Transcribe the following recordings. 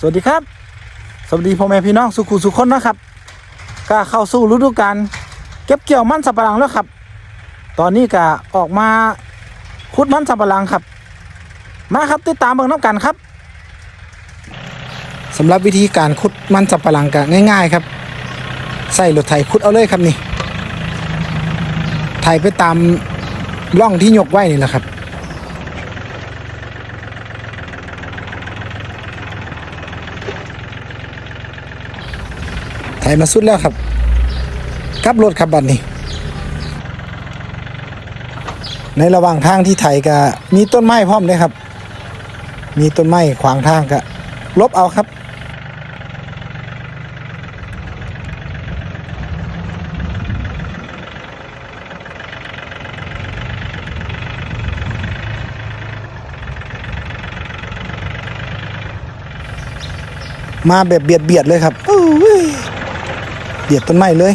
สวัสดีครับ สวัสดีพ่อแม่พี่น้องสุขุสุขคนนะครับก็เข้าสู่ฤดูกาลเก็บเกี่ยวมันสับปะหลังแล้วครับ ตอนนี้ก็ออกมาขุดมันสับปะหลังครับ มาครับติดตามเบิ่งน้ำกันครับสำหรับวิธีการขุดมันสับปะหลังก็ง่าย ๆ ครับ ใส่รถไถขุดเอาเลยครับนี่ไถไปตามร่องที่ยกไว้นี่แหละครับ ไถมาสุดแล้วครับกลับรถครับบัดนี้ ในระหว่างทางที่ไถก็มีต้นไม้พร้อมเลยครับ มีต้นไม้ขวางทางก็ลบเอาครับมาแบบเบียดเบียดเลยครับ โอ้ยเบียดต้นไม้เลย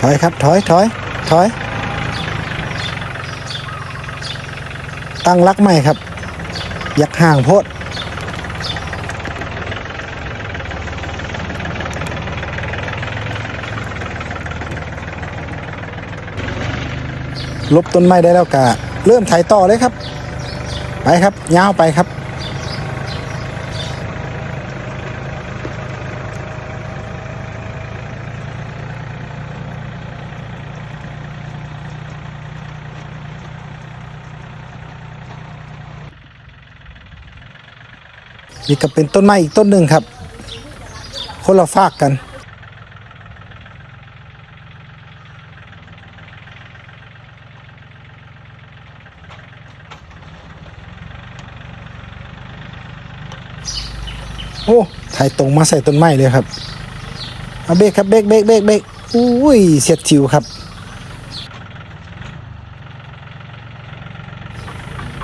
ถอยครับ ถอยถอยถอย ตั้งรักใหม่ครับ อยากห่างโพดลบต้นไม้ได้แล้วกะเริ่มไถต่อเลยครับ ไปครับยาวไปครับ นี่ก็เป็นต้นไม้อีกต้นหนึ่งครับ คนละฝากกัน โอ้ถ่ายตรงมาใส่ต้นไม้เลยครับเอาเบรกครับเบรกเบรกเบรกเบรกอุ้ยเสียดถิวครับ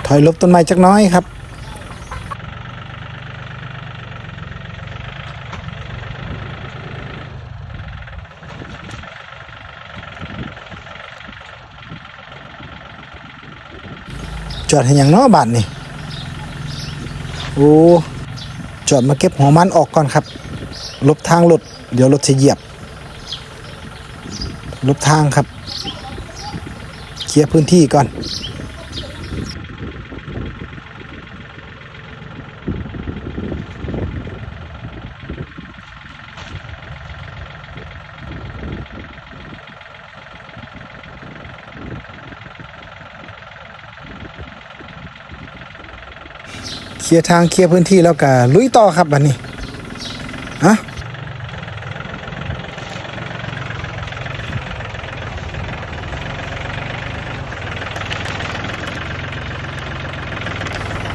ถอยลบต้นไม้จักน้อยครับ จอดเห็นอย่างน้อบาทนี่โอ้จอดมาเก็บหัวมันออกก่อนครับลบทางรถเดี๋ยวรถจะเหยียบลบทางครับ เคลียร์พื้นที่ก่อน เคลียร์ทางเคลียร์พื้นที่แล้วก็ลุยต่อครับบัดนี้ฮะ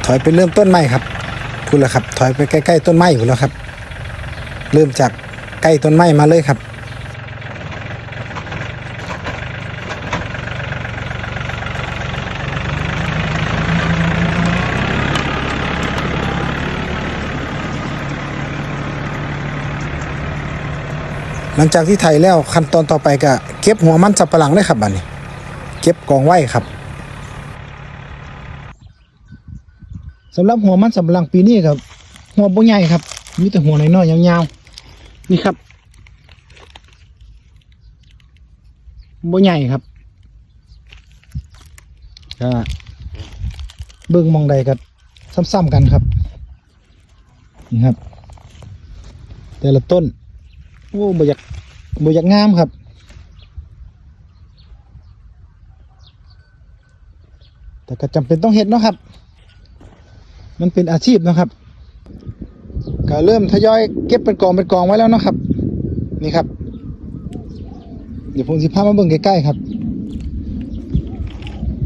ถอยไปเริ่มต้นไม้ครับพูดแล้วครับ ถอยไปใกล้ ๆ ต้นไม้อยู่แล้วครับ เริ่มจากใกล้ต้นไม้มาเลยครับ หลังจากที่ไถแล้วขั้นตอนต่อไปก็เก็บหัวมันสับปะหลังเลยครับบัดนี้ เก็บกองไว้ครับสำหรับหัวมันสับปะหลังปีนี้ครับหัวบ่ใหญ่ครับ มีแต่หัวน้อยๆยาวๆนี่ครับบ่ใหญ่ครับก็เบิ่งมองใดก็ซ้ำๆกันครับนี่ครับ แต่ละต้น โอ้บ่อยากบ่อยากงามครับแต่ก็จำเป็นต้องเฮ็ดเนาะครับ มันเป็นอาชีพนะครับ ก็เริ่มทยอยเก็บเป็นกองเป็นกองไว้แล้วนะครับ นี่ครับ เดี๋ยวผมสิพามาเบิ่งใกล้ๆครับ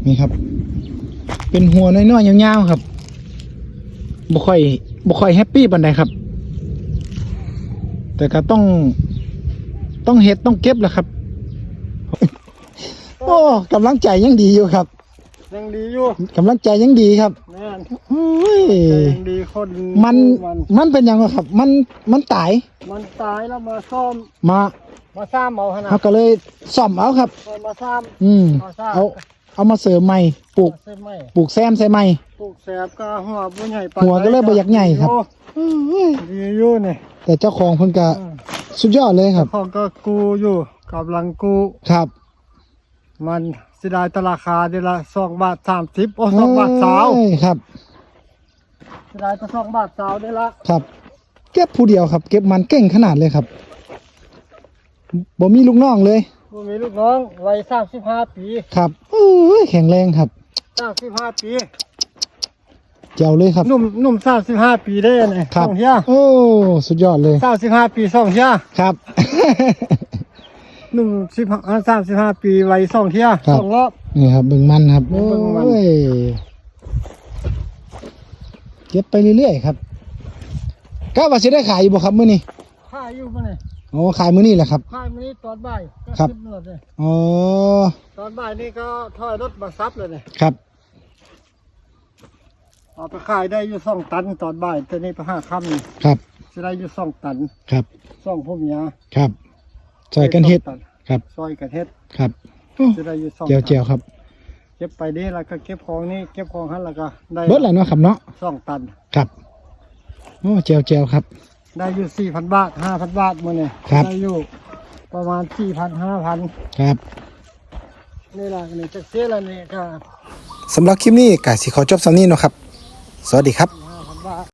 นี่ครับ เป็นหัวน้อยๆยาวๆครับบ่ค่อยบ่ค่อยแฮปปี้ปานใดครับ แต่ก็ต้องต้องเฮ็ดต้องเก็บแหละครับ โอ้กำลังใจยังดีอยู่ครับยังดีอยู่กำลังใจยังดีครับแม่นโอ้ยยังดีคนมันมันมันเป็นยังไงครับ มันมันตาย มันตายแล้วมาซ่อมมามาซ้ำเอาขนาดเขาก็เลยซ่อมเอาครับมาซ้อืมเอาซ่อมเอาเอามาเสริมใหม่ปลูกำใช่ไหมปลูกแซมใส่ใหม่ปลูกแสบก็หัวบ่ใหญ่ปานหัวก็เลยบ่อยากใหญ่ครับดีอยู่นี่ แต่เจ้าของเพิ่นก็อืมสุดยอดเลยครับ ของก็กูอยู่กำลังกู ครับ มันสิได้แตราคาเดือนละ2บาท30โอ้2บาทสาวเอ้ยครับ สิได้แต่2บาทสาวเดือนละครับ เก็บผู้เดียวครับ เก็บมันเก่งขนาดเลยครับบ่มีลูกน้องเลยบ่มีลูกน้องวัย35ปีครับเอ้ยแข็งแรงครับ35ปี เจ๋วเลยครับ หนุ่มหนุ่ม35ปีได้นี่ครับสองเฮียโอ้ สุดยอดเลย35ปีสองเฮียครับ หนุ่ม15 35ปีวัยสองเฮียครับ สองรอบ นี่ครับเบิ่งมันครับเบิ่โอ้งมัน ย เก็บไปเรื่อยๆครับก็ว่าสิได้ขายอยู่บ่ครับมื้อนี้ขายอยู่บ่นี่โอ้ขายมื้อนี้แหละครับขายมื้อนี้ตอนบ่ายก็ครับ สิบนาทีอ๋อ ตอนบ่ายนี่ก็ถอยรถมาซับเลยนี่ครับ เอาไปขายได้อยู่สองตันตอนบ่ายแต่นี่ไปห้าค่ำนี่ครับ จะได้อยู่สองตันครับ สองพวกเนี้ยครับซอยกันเฮ็ดสองตัครับซอยกันเฮ็ด ครับโอ้จะได้อยู่สองเจียวเจียวตันครับ เก็บไปนี่แล้วก็เก็บของนี่เก็บของหันแล้วก็ได้เบิดแหละเนาะครับเนาะสองตัน ครับ โอ้เจียวเจียวครับ ได้อยู่สี่พันบาทห้าพันบาทมื้อนี่ครับ ได้อยู่ประมาณสี่พันห้าพันครับนี่ล่ะนี่จะเสียแล้วนี่ก็สำหรับคลิปนี้ก็สิขอจบสำนี้เนาะครับ สวัสดีครับ